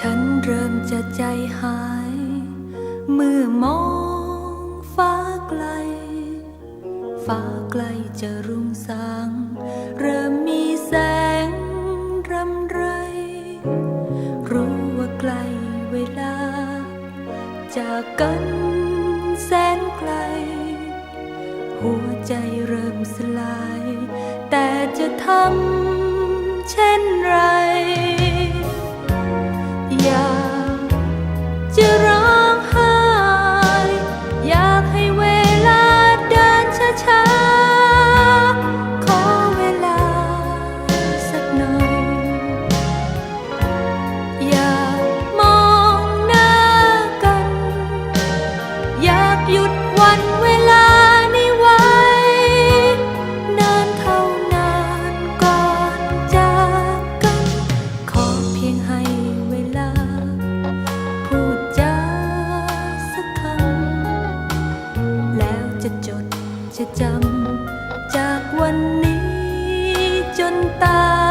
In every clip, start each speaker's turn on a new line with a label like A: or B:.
A: ฉันเริ่มจะใจหาย เมื่อมองฟ้าไกล ฟ้าใกลจะรุ่งสาง เริ่มมีแสงรำไร รู้ว่าใกล้เวลา จากกันแสนไกล หัวใจเริ่มสลาย แต่จะทำเช่นไร จะจำจากวันนี้จนตาย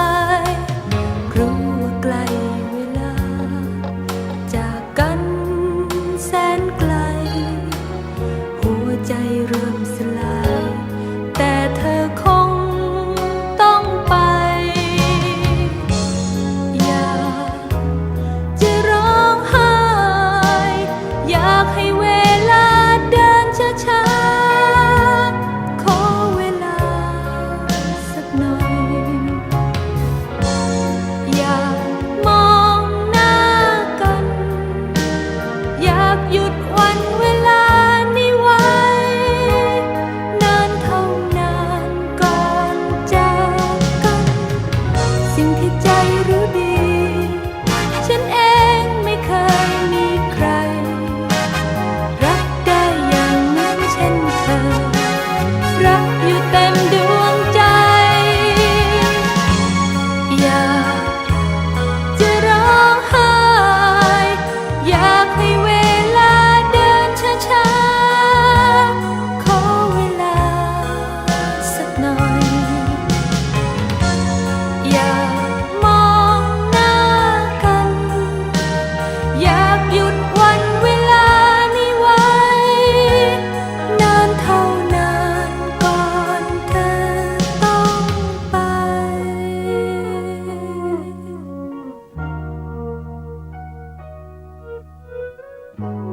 A: Bye.